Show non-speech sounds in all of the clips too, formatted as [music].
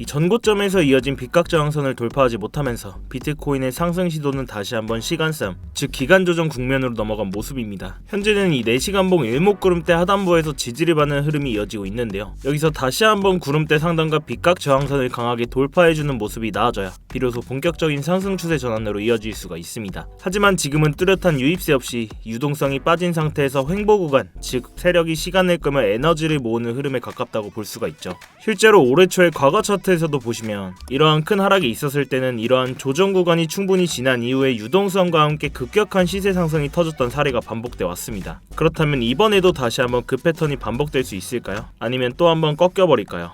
이 전고점에서 이어진 빗각 저항선을 돌파하지 못하면서 비트코인의 상승 시도는 다시 한번 시간싸움, 즉 기간 조정 국면으로 넘어간 모습입니다. 현재는 이 4시간 봉 일목구름대 하단부에서 지지를 받는 흐름이 이어지고 있는데요. 여기서 다시 한번 구름대 상단과 빗각 저항선을 강하게 돌파해주는 모습이 나아져야 비로소 본격적인 상승 추세 전환으로 이어질 수가 있습니다. 하지만 지금은 뚜렷한 유입세 없이 유동성이 빠진 상태에서 횡보 구간, 즉 세력이 시간을 끄며 에너지를 모으는 흐름에 가깝다고 볼 수가 있죠. 실제로 올해 초에 과거 차트 에서도 보시면 이러한 큰 하락이 있었을 때는 이러한 조정 구간이 충분히 지난 이후에 유동성과 함께 급격한 시세 상승이 터졌던 사례가 반복돼 왔습니다. 그렇다면 이번에도 다시 한번 그 패턴이 반복될 수 있을까요? 아니면 또 한번 꺾여버릴까요?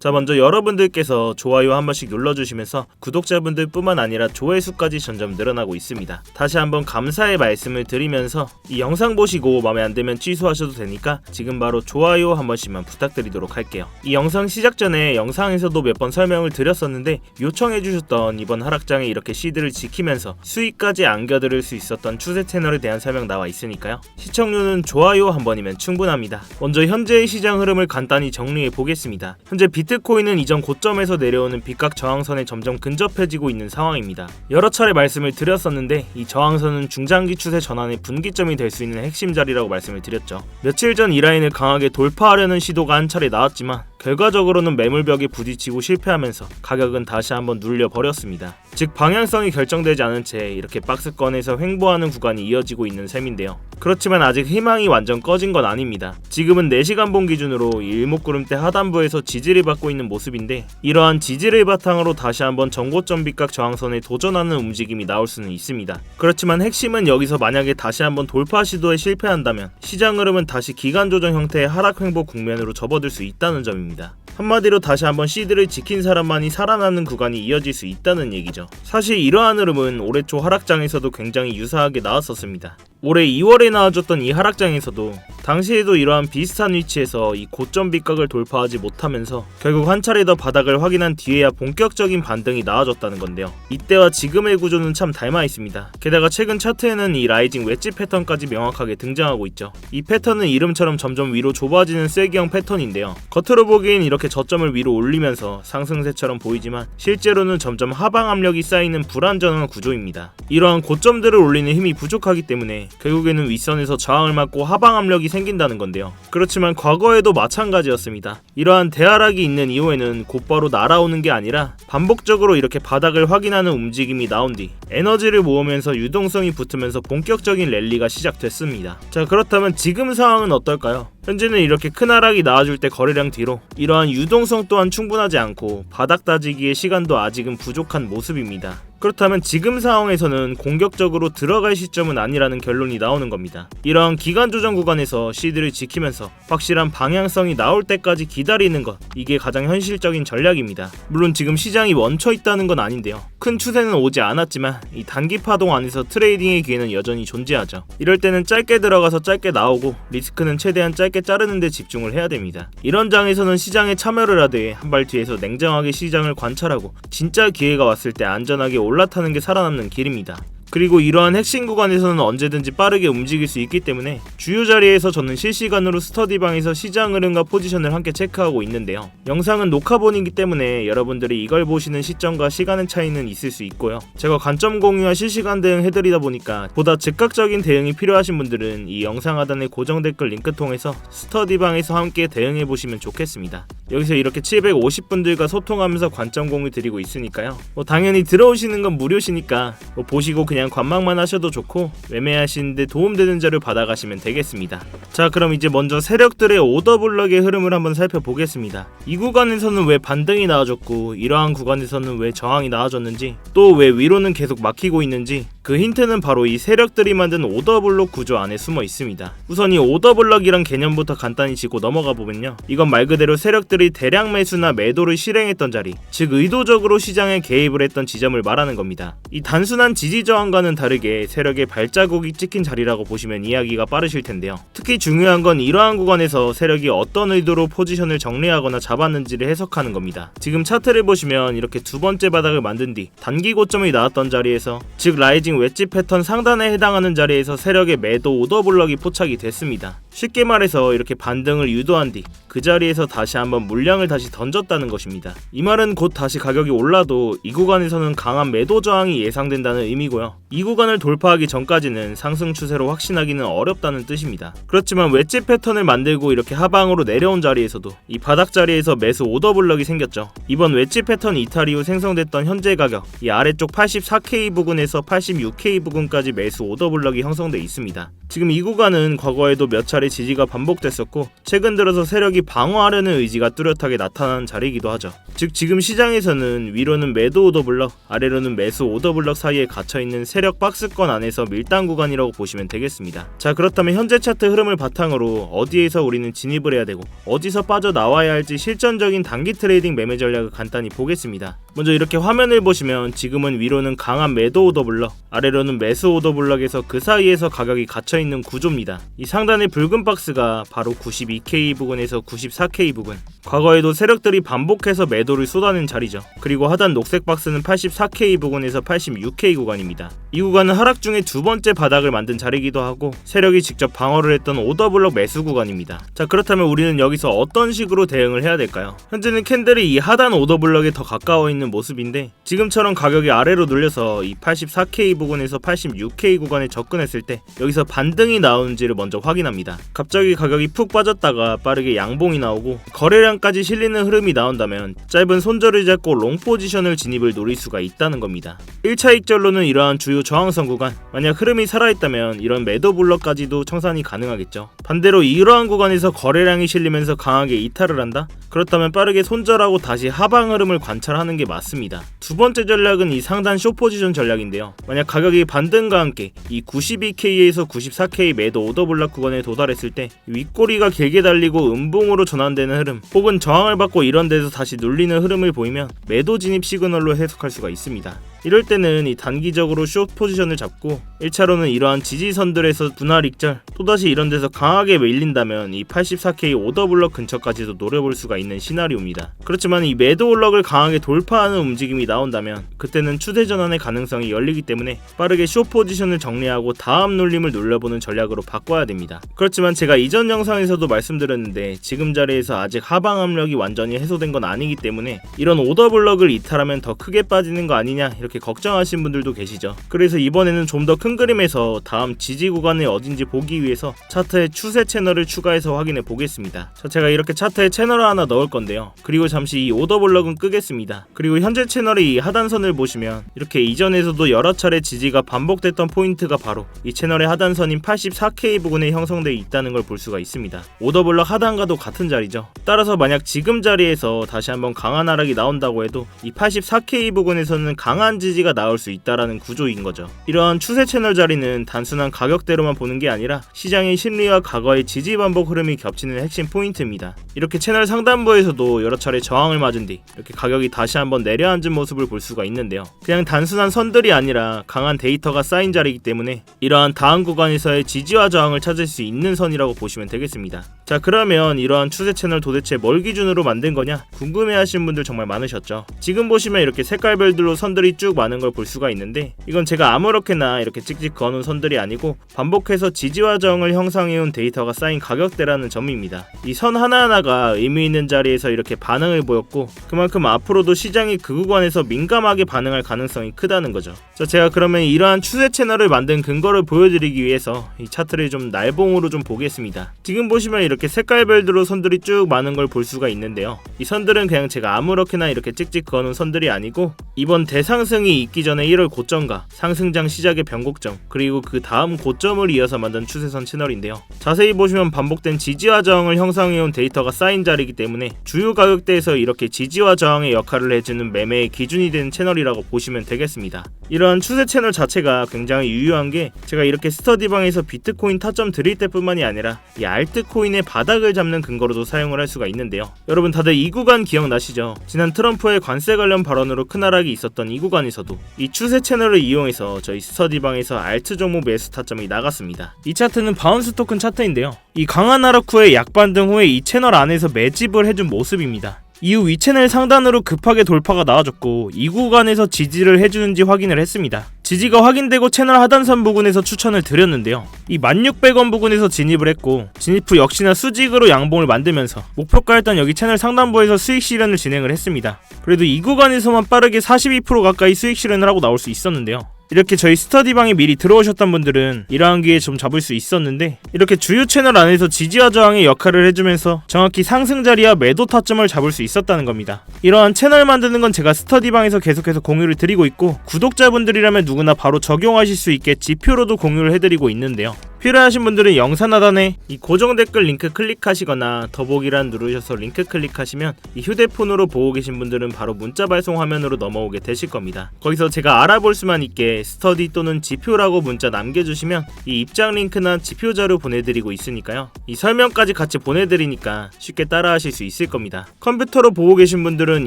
자 먼저 여러분들께서 좋아요 한 번씩 눌러주시면서 구독자분들 뿐만 아니라 조회수까지 점점 늘어나고 있습니다. 다시 한번 감사의 말씀을 드리면서 이 영상 보시고 마음에 안 들면 취소하셔도 되니까 지금 바로 좋아요 한 번씩만 부탁드리도록 할게요. 이 영상 시작 전에 영상에서도 몇 번 설명을 드렸었는데 요청해주셨던 이번 하락장에 이렇게 시드를 지키면서 수익까지 안겨드릴 수 있었던 추세 채널에 대한 설명 나와 있으니까요. 시청률은 좋아요 한 번이면 충분합니다. 먼저 현재의 시장 흐름을 간단히 정리해 보겠습니다. 현재 비트 코인은 이전 고점에서 내려오는 빗각 저항선에 점점 근접해지고 있는 상황입니다. 여러 차례 말씀을 드렸었는데 이 저항선은 중장기 추세 전환의 분기점이 될 수 있는 핵심 자리라고 말씀을 드렸죠. 며칠 전 이 라인을 강하게 돌파하려는 시도가 한 차례 나왔지만 결과적으로는 매물벽에 부딪히고 실패하면서 가격은 다시 한번 눌려 버렸습니다. 즉 방향성이 결정되지 않은 채 이렇게 박스권에서 횡보하는 구간이 이어지고 있는 셈인데요. 그렇지만 아직 희망이 완전 꺼진 건 아닙니다. 지금은 4시간 봉 기준으로 이 일목구름대 하단부에서 지지를 받고 있는 모습인데 이러한 지지를 바탕으로 다시 한번 전고점 빗각 저항선에 도전하는 움직임이 나올 수는 있습니다. 그렇지만 핵심은 여기서 만약에 다시 한번 돌파 시도에 실패한다면 시장 흐름은 다시 기간 조정 형태의 하락 횡보 국면으로 접어들 수 있다는 점입니다. 한마디로 다시 한번 시드를 지킨 사람만이 살아남는 구간이 이어질 수 있다는 얘기죠. 사실 이러한 흐름은 올해 초 하락장에서도 굉장히 유사하게 나왔었습니다. 올해 2월에 나와줬던 이 하락장에서도 당시에도 이러한 비슷한 위치에서 이 고점 빗각을 돌파하지 못하면서 결국 한 차례 더 바닥을 확인한 뒤에야 본격적인 반등이 나와줬다는 건데요. 이때와 지금의 구조는 참 닮아 있습니다. 게다가 최근 차트에는 이 라이징 웨지 패턴까지 명확하게 등장하고 있죠. 이 패턴은 이름처럼 점점 위로 좁아지는 쐐기형 패턴인데요. 겉으로 보기엔 이렇게 저점을 위로 올리면서 상승세처럼 보이지만 실제로는 점점 하방 압력이 쌓이는 불안정한 구조입니다. 이러한 고점들을 올리는 힘이 부족하기 때문에 결국에는 윗선에서 저항을 맞고 하방 압력이 생긴다는 건데요. 그렇지만 과거에도 마찬가지였습니다. 이러한 대하락이 있는 이후에는 곧바로 날아오는 게 아니라 반복적으로 이렇게 바닥을 확인하는 움직임이 나온 뒤 에너지를 모으면서 유동성이 붙으면서 본격적인 랠리가 시작됐습니다. 자 그렇다면 지금 상황은 어떨까요? 현재는 이렇게 큰 하락이 나와줄 때 거래량 뒤로 이러한 유동성 또한 충분하지 않고 바닥 다지기의 시간도 아직은 부족한 모습입니다. 그렇다면 지금 상황에서는 공격적으로 들어갈 시점은 아니라는 결론이 나오는 겁니다. 이러한 기간 조정 구간에서 시드를 지키면서 확실한 방향성이 나올 때까지 기다리는 것 이게 가장 현실적인 전략입니다. 물론 지금 시장이 멈춰 있다는 건 아닌데요. 큰 추세는 오지 않았지만 이 단기 파동 안에서 트레이딩의 기회는 여전히 존재하죠. 이럴 때는 짧게 들어가서 짧게 나오고 리스크는 최대한 짧게 자르는 데 집중을 해야 됩니다. 이런 장에서는 시장에 참여를 하되 한 발 뒤에서 냉정하게 시장을 관찰하고 진짜 기회가 왔을 때 안전하게 올 라타는 게 살아남는 길입니다. 그리고 이러한 핵심 구간에서는 언제든지 빠르게 움직일 수 있기 때문에 주요 자리에서 저는 실시간으로 스터디방에서 시장 흐름과 포지션을 함께 체크하고 있는데요. 영상은 녹화본이기 때문에 여러분들이 이걸 보시는 시점과 시간의 차이는 있을 수 있고요. 제가 관점 공유와 실시간 대응 해드리다 보니까 보다 즉각적인 대응이 필요하신 분들은 이 영상 하단의 고정 댓글 링크 통해서 스터디방에서 함께 대응해 보시면 좋겠습니다. 여기서 이렇게 750분들과 소통하면서 관점 공유 드리고 있으니까요. 뭐 당연히 들어오시는 건 무료시니까 뭐 보시고 그냥 관망만 하셔도 좋고 매매하시는데 도움되는 자료 받아가시면 되겠습니다. 자 그럼 이제 먼저 세력들의 오더 블럭의 흐름을 한번 살펴보겠습니다. 이 구간에서는 왜 반등이 나와줬고 이러한 구간에서는 왜 저항이 나와줬는지 또 왜 위로는 계속 막히고 있는지 그 힌트는 바로 이 세력들이 만든 오더 블록 구조 안에 숨어 있습니다. 우선 이 오더 블럭이란 개념부터 간단히 짚고 넘어가 보면요. 이건 말 그대로 세력들이 대량 매수나 매도를 실행했던 자리, 즉 의도적으로 시장에 개입을 했던 지점을 말하는 겁니다. 이 단순한 지지 저항과는 다르게 세력의 발자국이 찍힌 자리라고 보시면 이해하기가 빠르실 텐데요. 특히 중요한 건 이러한 구간에서 세력이 어떤 의도로 포지션을 정리하거나 잡았는지를 해석하는 겁니다. 지금 차트를 보시면 이렇게 두 번째 바닥을 만든 뒤 단기 고점이 나왔던 자리에서 즉 라이징 웨지 패턴 상단에 해당하는 자리에서 세력의 매도 오더 블럭이 포착이 됐습니다. 쉽게 말해서 이렇게 반등을 유도한 뒤 그 자리에서 다시 한번 물량을 다시 던졌다는 것입니다. 이 말은 곧 다시 가격이 올라도 이 구간에서는 강한 매도 저항이 예상된다는 의미고요. 이 구간을 돌파하기 전까지는 상승 추세로 확신하기는 어렵다는 뜻입니다. 그렇지만 웨지 패턴을 만들고 이렇게 하방으로 내려온 자리에서도 이 바닥 자리에서 매수 오더 블럭이 생겼죠. 이번 웨지 패턴 이탈 이후 생성됐던 현재 가격 이 아래쪽 84K 부근에서 86K 부근까지 매수 오더 블럭이 형성돼 있습니다. 지금 이 구간은 과거에도 몇 차례 지지가 반복됐었고 최근 들어서 세력이 방어하려는 의지가 뚜렷하게 나타난 자리이기도 하죠. 즉 지금 시장에서는 위로는 매도 오더 블럭, 아래로는 매수 오더 블럭 사이에 갇혀 있는 세력 박스권 안에서 밀당 구간이라고 보시면 되겠습니다. 자 그렇다면 현재 차트 흐름을 바탕으로 어디에서 우리는 진입을 해야 되고 어디서 빠져 나와야 할지 실전적인 단기 트레이딩 매매 전략을 간단히 보겠습니다. 먼저 이렇게 화면을 보시면 지금은 위로는 강한 매도 오더 블럭, 아래로는 매수 오더 블럭에서 그 사이에서 가격이 갇혀 있는 구조입니다. 이 상단의 붉은 박스가 바로 92K 부근에서 94K 부근. 과거에도 세력들이 반복해서 매도를 쏟아낸 자리죠. 그리고 하단 녹색 박스는 84K 부근에서 86K 구간입니다. 이 구간은 하락 중에 두 번째 바닥을 만든 자리이기도 하고 세력이 직접 방어를 했던 오더블럭 매수 구간입니다. 자 그렇다면 우리는 여기서 어떤 식으로 대응을 해야 될까요? 현재는 캔들이 이 하단 오더블럭에 더 가까워 있는 모습인데 지금처럼 가격이 아래로 눌려서 이 84K 부근에서 86K 구간에 접근했을 때 여기서 반등이 나오는지를 먼저 확인합니다. 갑자기 가격이 푹 빠졌다가 빠르게 양봉이 나오고 거래량까지 실리는 흐름이 나온다면 짧은 손절을 잡고 롱 포지션을 진입을 노릴 수가 있다는 겁니다. 1차 익절로는 이러한 주요 저항선 구간 만약 흐름이 살아있다면 이런 매도 블럭까지도 청산이 가능하겠죠. 반대로 이러한 구간에서 거래량이 실리면서 강하게 이탈을 한다? 그렇다면 빠르게 손절하고 다시 하방 흐름을 관찰하는 게 맞습니다. 두 번째 전략은 이 상단 쇼 포지션 전략인데요. 만약 가격이 반등과 함께 이 92K에서 94K 매도 오더 블락 구간에 도달 했을 때 윗꼬리가 길게 달리고 음봉으로 전환되는 흐름 혹은 저항을 받고 이런 데서 다시 눌리는 흐름을 보이면 매도 진입 시그널로 해석할 수가 있습니다. 이럴 때는 이 단기적으로 숏 포지션을 잡고 1차로는 이러한 지지선들에서 분할 익절 또다시 이런 데서 강하게 밀린다면 이 84K 오더블럭 근처까지도 노려볼 수가 있는 시나리오입니다. 그렇지만 이 매도 올럭을 강하게 돌파하는 움직임이 나온다면 그때는 추세 전환의 가능성이 열리기 때문에 빠르게 숏 포지션을 정리하고 다음 눌림을 눌러보는 전략으로 바꿔야 됩니다. 그렇지만 제가 이전 영상에서도 말씀드렸는데 지금 자리에서 아직 하방 압력이 완전히 해소된 건 아니기 때문에 이런 오더블럭을 이탈하면 더 크게 빠지는 거 아니냐 이렇게 걱정하신 분들도 계시죠. 그래서 이번에는 좀 더 큰 그림에서 다음 지지 구간이 어딘지 보기 위해서 차트에 추세 채널을 추가해서 확인해 보겠습니다. 자, 제가 이렇게 차트에 채널을 하나 넣을 건데요. 그리고 잠시 이 오더블럭은 끄겠습니다. 그리고 현재 채널의 이 하단선을 보시면 이렇게 이전에서도 여러 차례 지지가 반복됐던 포인트가 바로 이 채널의 하단선인 84K 부근에 형성되어 있다는 걸 볼 수가 있습니다. 오더블럭 하단과도 같은 자리죠. 따라서 만약 지금 자리에서 다시 한번 강한 하락이 나온다고 해도 이 84K 부근에서는 강한 지지가 나올 수 있다라는 구조인 거죠. 이러한 추세 채널 자리는 단순한 가격대로만 보는 게 아니라 시장의 심리와 과거의 지지 반복 흐름이 겹치는 핵심 포인트입니다. 이렇게 채널 상단부에서도 여러 차례 저항을 맞은 뒤 이렇게 가격이 다시 한번 내려앉은 모습을 볼 수가 있는데요. 그냥 단순한 선들이 아니라 강한 데이터가 쌓인 자리이기 때문에 이러한 다음 구간에서의 지지와 저항을 찾을 수 있는 선이라고 보시면 되겠습니다. 자 그러면 이러한 추세 채널 도대체 뭘 기준으로 만든 거냐 궁금해하시는 분들 정말 많으셨죠. 지금 보시면 이렇게 색깔별들로 선들이 쭉 많은 걸 볼 수가 있는데 이건 제가 아무렇게나 이렇게 찍찍 거는 선들이 아니고 반복해서 지지와 저항을 형성해온 데이터가 쌓인 가격대라는 점입니다. 이 선 하나하나가 의미 있는 자리에서 이렇게 반응을 보였고 그만큼 앞으로도 시장이 그 구간에서 민감하게 반응할 가능성이 크다는 거죠. 자 제가 그러면 이러한 추세 채널을 만든 근거를 보여드리기 위해서 이 차트를 좀 날봉으로 좀 보겠습니다. 지금 보시면 이렇게 색깔별대로 선들이 쭉 많은 걸 볼 수가 있는데요. 이 선들은 그냥 제가 아무렇게나 이렇게 찍찍 거는 선들이 아니고 이번 대상승이 있기 전에 1월 고점과 상승장 시작의 변곡점 그리고 그 다음 고점을 이어서 만든 추세선 채널인데요. 자세히 보시면 반복된 지지와 저항을 형성해온 데이터가 쌓인 자리이기 때문에 주요 가격대에서 이렇게 지지와 저항의 역할을 해주는 매매의 기준이 되는 채널이라고 보시면 되겠습니다. 이러한 추세 채널 자체가 굉장히 유효한 게 제가 이렇게 스터디방에서 비트코인 타점 드릴 때뿐만이 아니라 이 알트코인의 바닥을 잡는 근거로도 사용을 할 수가 있는데요. 여러분 다들 이 구간 기억나시죠? 지난 트럼프의 관세 관련 발언으로 큰 하락이 있었던 이 구간에서도 이 추세 채널을 이용해서 저희 스터디방에서 알트 종목 매수 타점이 나갔습니다. 이 차트는 바운스 토큰 차트인데요. 이 강한 하락 후에 약반등 후에 이 채널 안에서 매집을 해준 모습입니다. 이후 위 채널 상단으로 급하게 돌파가 나와줬고 이 구간에서 지지를 해주는지 확인을 했습니다. 지지가 확인되고 채널 하단선 부근에서 추천을 드렸는데요. 이 1600원 부근에서 진입을 했고 진입 후 역시나 수직으로 양봉을 만들면서 목표가였던 여기 채널 상단부에서 수익 실현을 진행을 했습니다. 그래도 이 구간에서만 빠르게 42% 가까이 수익 실현을 하고 나올 수 있었는데요. 이렇게 저희 스터디방에 미리 들어오셨던 분들은 이러한 기회 좀 잡을 수 있었는데 이렇게 주요 채널 안에서 지지와 저항의 역할을 해주면서 정확히 상승 자리와 매도 타점을 잡을 수 있었다는 겁니다. 이러한 채널 만드는 건 제가 스터디방에서 계속해서 공유를 드리고 있고 구독자분들이라면 누구나 바로 적용하실 수 있게 지표로도 공유를 해드리고 있는데요. 필요하신 분들은 영상 하단에 이 고정 댓글 링크 클릭하시거나 더보기란 누르셔서 링크 클릭하시면 이 휴대폰으로 보고 계신 분들은 바로 문자 발송 화면으로 넘어오게 되실 겁니다. 거기서 제가 알아볼 수만 있게 스터디 또는 지표라고 문자 남겨주시면 이 입장 링크나 지표 자료 보내드리고 있으니까요. 이 설명까지 같이 보내드리니까 쉽게 따라하실 수 있을 겁니다. 컴퓨터로 보고 계신 분들은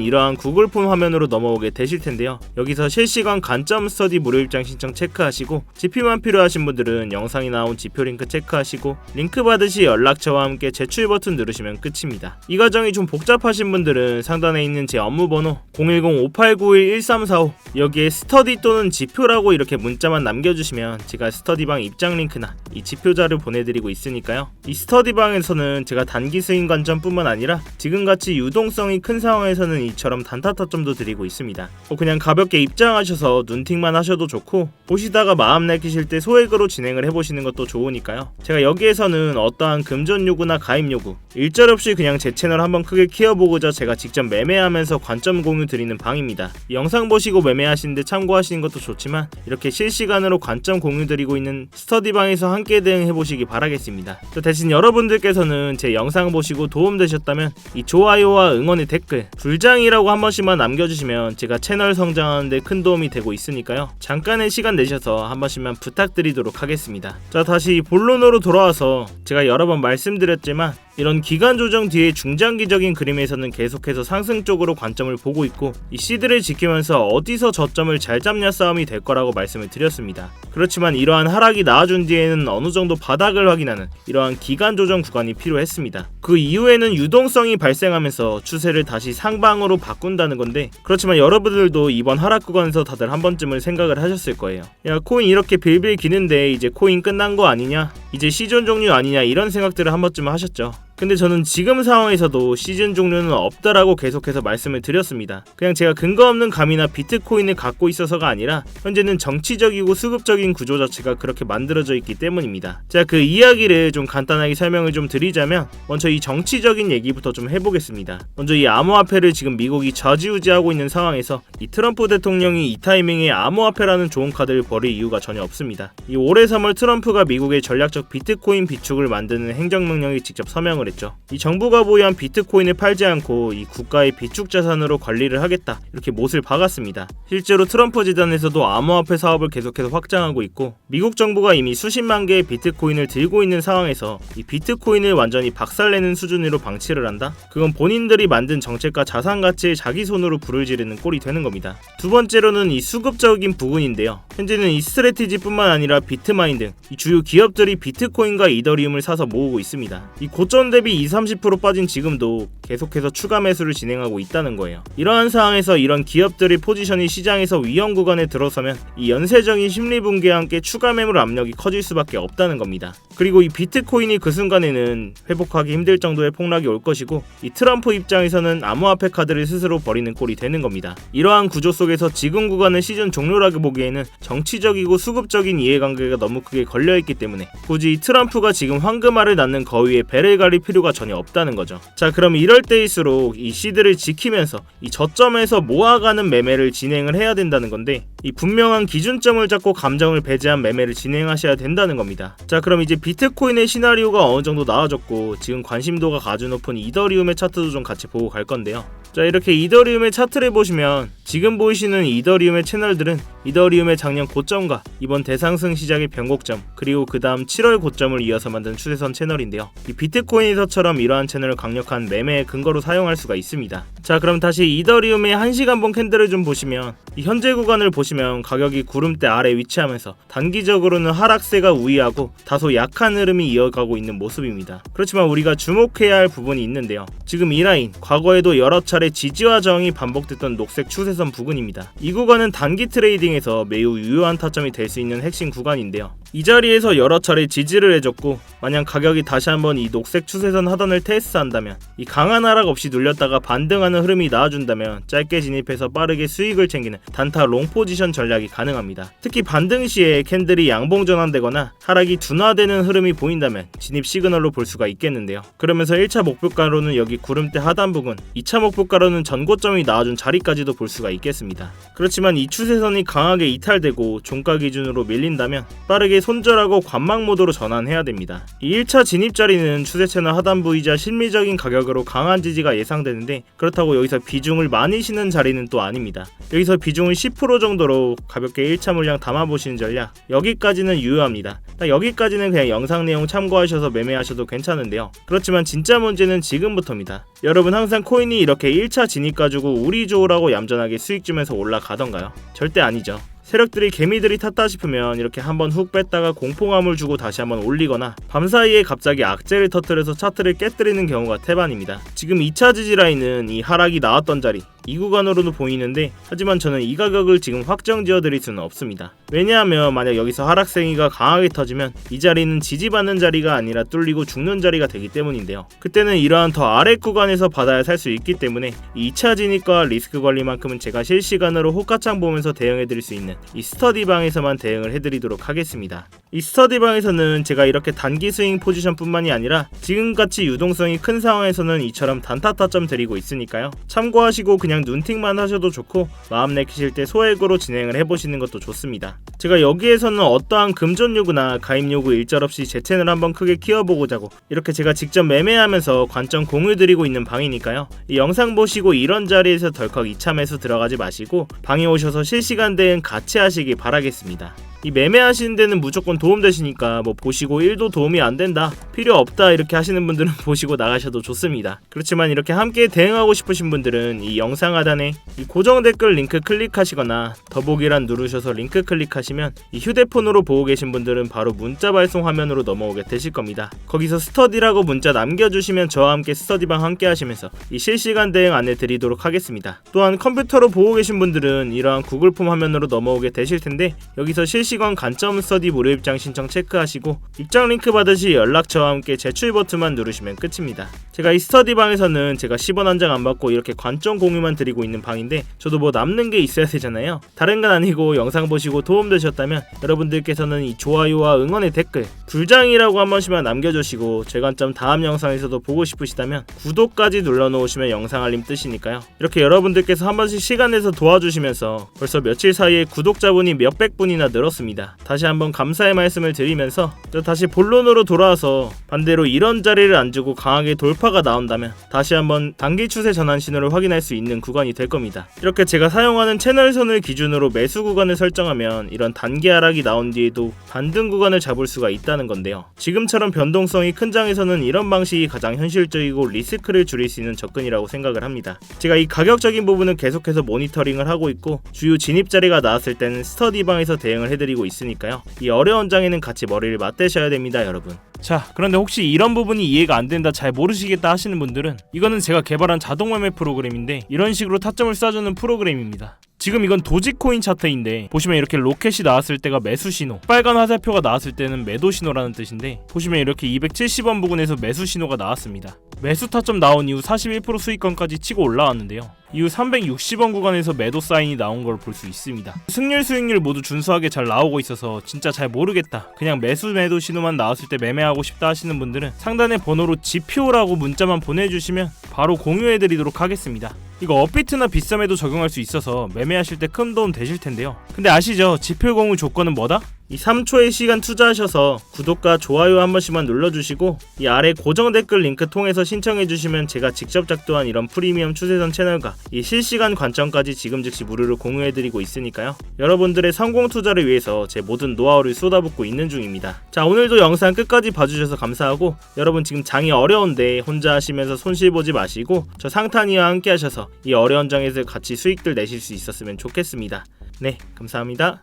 이러한 구글 폼 화면으로 넘어오게 되실 텐데요. 여기서 실시간 관점 스터디 무료 입장 신청 체크하시고 지표만 필요하신 분들은 영상이 나온 지표 링크 체크하시고 링크 받으시 연락처와 함께 제출 버튼 누르시면 끝입니다. 이 과정이 좀 복잡하신 분들은 상단에 있는 제 업무 번호 010-5891-1345 여기에 스터디 또는 지표라고 이렇게 문자만 남겨주시면 제가 스터디방 입장 링크나 이 지표자를 보내드리고 있으니까요. 이 스터디방에서는 제가 단기 스윙 관점뿐만 아니라 지금같이 유동성이 큰 상황에서는 이처럼 단타 타점도 드리고 있습니다. 뭐 그냥 가볍게 입장하셔서 눈팅만 하셔도 좋고 보시다가 마음 내키실 때 소액으로 진행을 해보시는 것도 좋으니까요. 제가 여기에서는 어떠한 금전 요구나 가입 요구 일절 없이 그냥 제 채널 한번 크게 키워보고자 제가 직접 매매하면서 관점 공유 드리는 방입니다. 이 영상 보시고 매매하시는데 참고하시는 것도 좋지만 이렇게 실시간으로 관점 공유 드리고 있는 스터디방에서 함께 대응해 보시기 바라겠습니다. 또 대신 여러분들께서는 제 영상 보시고 도움되셨다면 이 좋아요와 응원의 댓글 불장이라고 한 번씩만 남겨주시면 제가 채널 성장하는데 큰 도움이 되고 있으니까요. 잠깐의 시간 내셔서 한 번씩만 부탁드리도록 하겠습니다. 자 다시 본론으로 돌아와서 제가 여러 번 말씀드렸지만 이런 기간 조정 뒤에 중장기적인 그림에서는 계속해서 상승 쪽으로 관점을 보고 있고 이 시드를 지키면서 어디서 저점을 잘 잡냐 싸움이 될 거라고 말씀을 드렸습니다. 그렇지만 이러한 하락이 나와준 뒤에는 어느 정도 바닥을 확인하는 이러한 기간 조정 구간이 필요했습니다. 그 이후에는 유동성이 발생하면서 추세를 다시 상방으로 바꾼다는 건데 그렇지만 여러분들도 이번 하락 구간에서 다들 한 번쯤은 생각을 하셨을 거예요. 야 코인 이렇게 빌빌 기는데 이제 코인 끝난 거 아니냐? 이제 시즌 종료 아니냐 이런 생각들을 한 번쯤 하셨죠. 근데 저는 지금 상황에서도 시즌 종료는 없다라고 계속해서 말씀을 드렸습니다. 그냥 제가 근거 없는 감이나 비트코인을 갖고 있어서가 아니라 현재는 정치적이고 수급적인 구조 자체가 그렇게 만들어져 있기 때문입니다. 자, 그 이야기를 좀 간단하게 설명을 좀 드리자면 먼저 이 정치적인 얘기부터 좀 해보겠습니다. 먼저 이 암호화폐를 지금 미국이 좌지우지하고 있는 상황에서 이 트럼프 대통령이 이 타이밍에 암호화폐라는 좋은 카드를 버릴 이유가 전혀 없습니다. 이 올해 3월 트럼프가 미국의 전략적 비트코인 비축을 만드는 행정명령에 직접 서명을 했죠. 이 정부가 보유한 비트코인을 팔지 않고 이 국가의 비축 자산으로 관리를 하겠다 이렇게 못을 박았습니다. 실제로 트럼프 재단에서도 암호화폐 사업을 계속해서 확장하고 있고 미국 정부가 이미 수십만 개의 비트코인을 들고 있는 상황에서 이 비트코인을 완전히 박살내는 수준으로 방치를 한다? 그건 본인들이 만든 정책과 자산 가치를 자기 손으로 불을 지르는 꼴이 되는 겁니다. 두 번째로는 이 수급적인 부분인데요. 현재는 이 스트레티지뿐만 아니라 비트마인 등이 주요 기업들이 비트코인과 이더리움을 사서 모으고 있습니다. 이 고점 대비 20, 30% 빠진 지금도 계속해서 추가 매수를 진행하고 있다는 거예요. 이러한 상황에서 이런 기업들의 포지션이 시장에서 위험 구간에 들어서면 이 연쇄적인 심리 붕괴와 함께 추가 매물 압력이 커질 수밖에 없다는 겁니다. 그리고 이 비트코인이 그 순간에는 회복하기 힘들 정도의 폭락이 올 것이고 이 트럼프 입장에서는 암호화폐 카드를 스스로 버리는 꼴이 되는 겁니다. 이러한 구조 속에서 지금 구간은 시즌 종료라고 보기에는 정치적이고 수급적인 이해관계가 너무 크게 걸려있기 때문에 굳이 이 트럼프가 지금 황금알을 낳는 거위에 배를 가릴 필요가 전혀 없다는 거죠. 자 그럼 이럴 때일수록 이 시드를 지키면서 이 저점에서 모아가는 매매를 진행을 해야 된다는 건데 이 분명한 기준점을 잡고 감정을 배제한 매매를 진행하셔야 된다는 겁니다. 자 그럼 이제 비트코인의 시나리오가 어느 정도 나아졌고 지금 관심도가 아주 높은 이더리움의 차트도 좀 같이 보고 갈 건데요. 자 이렇게 이더리움의 차트를 보시면 지금 보이시는 이더리움의 채널들은 이더리움의 작년 고점과 이번 대상승 시작의 변곡점 그리고 그 다음 7월 고점을 이어서 만든 추세선 채널인데요. 이 비트코인에서처럼 이러한 채널을 강력한 매매의 근거로 사용할 수가 있습니다. 자 그럼 다시 이더리움의 1시간봉 캔들을 좀 보시면 이 현재 구간을 보시면 가격이 구름대 아래 위치하면서 단기적으로는 하락세가 우위하고 다소 약한 흐름이 이어가고 있는 모습입니다. 그렇지만 우리가 주목해야 할 부분이 있는데요. 지금 이 라인 과거에도 여러 차례 지지와 저항이 반복됐던 녹색 추세선 부근입니다. 이 구간은 단기 트레이딩에서 매우 유효한 타점이 될 수 있는 핵심 구간인데요. 이 자리에서 여러 차례 지지를 해줬고 만약 가격이 다시 한번 이 녹색 추세선 하단을 테스트한다면 이 강한 하락 없이 눌렸다가 반등하는 흐름이 나와준다면 짧게 진입해서 빠르게 수익을 챙기는 단타 롱 포지션 전략이 가능합니다. 특히 반등 시에 캔들이 양봉 전환되거나 하락이 둔화되는 흐름이 보인다면 진입 시그널로 볼 수가 있겠는데요. 그러면서 1차 목표가로는 여기 구름대 하단 부근, 2차 목표가로는 전고점이 나와준 자리까지도 볼 수가 있겠습니다. 그렇지만 이 추세선이 강하게 이탈되고 종가 기준으로 밀린다면 빠르게 손절하고 관망 모드로 전환해야 됩니다. 이 1차 진입 자리는 추세 채널 하단부이자 실미적인 가격으로 강한 지지가 예상되는데 그렇다고 여기서 비중을 많이 쉬는 자리는 또 아닙니다. 여기서 비중을 10% 정도로 가볍게 1차 물량 담아보시는 전략 여기까지는 유효합니다. 딱 여기까지는 그냥 영상 내용 참고하셔서 매매하셔도 괜찮은데요. 그렇지만 진짜 문제는 지금부터입니다. 여러분 항상 코인이 이렇게 1차 진입 가지고 우리 좋으라고 얌전하게 수익 주면서 올라가던가요? 절대 아니죠. 세력들이 개미들이 탔다 싶으면 이렇게 한번 훅 뺐다가 공포감을 주고 다시 한번 올리거나 밤사이에 갑자기 악재를 터뜨려서 차트를 깨뜨리는 경우가 태반입니다. 지금 2차 지지 라인은 이 하락이 나왔던 자리 이 구간으로도 보이는데 하지만 저는 이 가격을 지금 확정 지어 드릴 수는 없습니다. 왜냐하면 만약 여기서 하락생이가 강하게 터지면 이 자리는 지지받는 자리가 아니라 뚫리고 죽는 자리가 되기 때문인데요. 그때는 이러한 더 아래 구간에서 받아야 살 수 있기 때문에 2차 진입과 리스크 관리만큼은 제가 실시간으로 호가창 보면서 대응해 드릴 수 있는 이 스터디 방에서만 대응을 해드리도록 하겠습니다. 이 스터디 방에서는 제가 이렇게 단기 스윙 포지션뿐만이 아니라 지금같이 유동성이 큰 상황에서는 이처럼 단타 타점 드리고 있으니까요. 참고하시고 그냥 눈팅만 하셔도 좋고 마음 내키실 때 소액으로 진행을 해보시는 것도 좋습니다. 제가 여기에서는 어떠한 금전 요구나 가입 요구 일절 없이 제 채널 한번 크게 키워보고자고 이렇게 제가 직접 매매하면서 관점 공유 드리고 있는 방이니까요. 이 영상 보시고 이런 자리에서 덜컥 2차 매수 들어가지 마시고 방에 오셔서 실시간 대응 같이 하시기 바라겠습니다. 이 매매하시는 데는 무조건 도움 되시니까 뭐 보시고 1도 도움이 안 된다 필요 없다 이렇게 하시는 분들은 [laughs] 보시고 나가셔도 좋습니다 그렇지만 이렇게 함께 대응하고 싶으신 분들은 이 영상 하단에 이 고정 댓글 링크 클릭하시거나 더보기란 누르셔서 링크 클릭하시면 이 휴대폰으로 보고 계신 분들은 바로 문자 발송 화면으로 넘어오게 되실 겁니다. 거기서 스터디라고 문자 남겨주시면 저와 함께 스터디방 함께 하시면서 이 실시간 대응 안내 드리도록 하겠습니다. 또한 컴퓨터로 보고 계신 분들은 이러한 구글 폼 화면으로 넘어오게 되실 텐데 여기서 실시 실시간 간점 스터디 무료 입장 신청 체크하시고 입장 링크 받으시 연락처와 함께 제출 버튼만 누르시면 끝입니다. 제가 이 스터디 방에서는 제가 10원 한 장 안 받고 이렇게 관점 공유만 드리고 있는 방인데 저도 뭐 남는 게 있어야 되잖아요. 다른 건 아니고 영상 보시고 도움 되셨다면 여러분들께서는 이 좋아요와 응원의 댓글 불장이라고 한 번씩만 남겨주시고 제 관점 다음 영상에서도 보고 싶으시다면 구독까지 눌러놓으시면 영상 알림 뜨시니까요. 이렇게 여러분들께서 한 번씩 시간 내서 도와주시면서 벌써 며칠 사이에 구독자분이 몇백 분이나 늘었습니다. 다시 한번 감사의 말씀을 드리면서 또 다시 본론으로 돌아와서 반대로 이런 자리를 안 주고 강하게 돌파가 나온다면 다시 한번 단기 추세 전환 신호를 확인할 수 있는 구간이 될 겁니다. 이렇게 제가 사용하는 채널선을 기준으로 매수 구간을 설정하면 이런 단기 하락이 나온 뒤에도 반등 구간을 잡을 수가 있다는 건데요. 지금처럼 변동성이 큰 장에서는 이런 방식이 가장 현실적이고 리스크를 줄일 수 있는 접근이라고 생각을 합니다. 제가 이 가격적인 부분은 계속해서 모니터링을 하고 있고 주요 진입 자리가 나왔을 때는 스터디방에서 대응을 해드리고 있으니까요. 이 어려운 장에는 같이 머리를 맞대셔야 됩니다, 여러분. 자, 그런데 혹시 이런 부분이 이해가 안 된다, 잘 모르시겠다 하시는 분들은 이거는 제가 개발한 자동 매매 프로그램인데 이런 식으로 타점을 쏴주는 프로그램입니다. 지금 이건 도지코인 차트인데 보시면 이렇게 로켓이 나왔을 때가 매수 신호 빨간 화살표가 나왔을 때는 매도 신호라는 뜻인데 보시면 이렇게 270원 부근에서 매수 신호가 나왔습니다 매수 타점 나온 이후 41% 수익권까지 치고 올라왔는데요 이후 360원 구간에서 매도 사인이 나온 걸 볼 수 있습니다. 승률 수익률 모두 준수하게 잘 나오고 있어서 진짜 잘 모르겠다. 그냥 매수 매도 신호만 나왔을 때 매매하고 싶다 하시는 분들은 상단의 번호로 지표라고 문자만 보내주시면 바로 공유해드리도록 하겠습니다. 이거 업비트나 비썸에도 적용할 수 있어서 매매하실 때 큰 도움 되실 텐데요. 근데 아시죠? 지표 공유 조건은 뭐다? 이 3초의 시간 투자하셔서 구독과 좋아요 한 번씩만 눌러주시고 이 아래 고정 댓글 링크 통해서 신청해주시면 제가 직접 작도한 이런 프리미엄 추세선 채널과 이 실시간 관점까지 지금 즉시 무료로 공유해드리고 있으니까요. 여러분들의 성공 투자를 위해서 제 모든 노하우를 쏟아붓고 있는 중입니다. 자 오늘도 영상 끝까지 봐주셔서 감사하고 여러분 지금 장이 어려운데 혼자 하시면서 손실 보지 마시고 저 상탄이와 함께 하셔서 이 어려운 장에서 같이 수익들 내실 수 있었으면 좋겠습니다. 네, 감사합니다.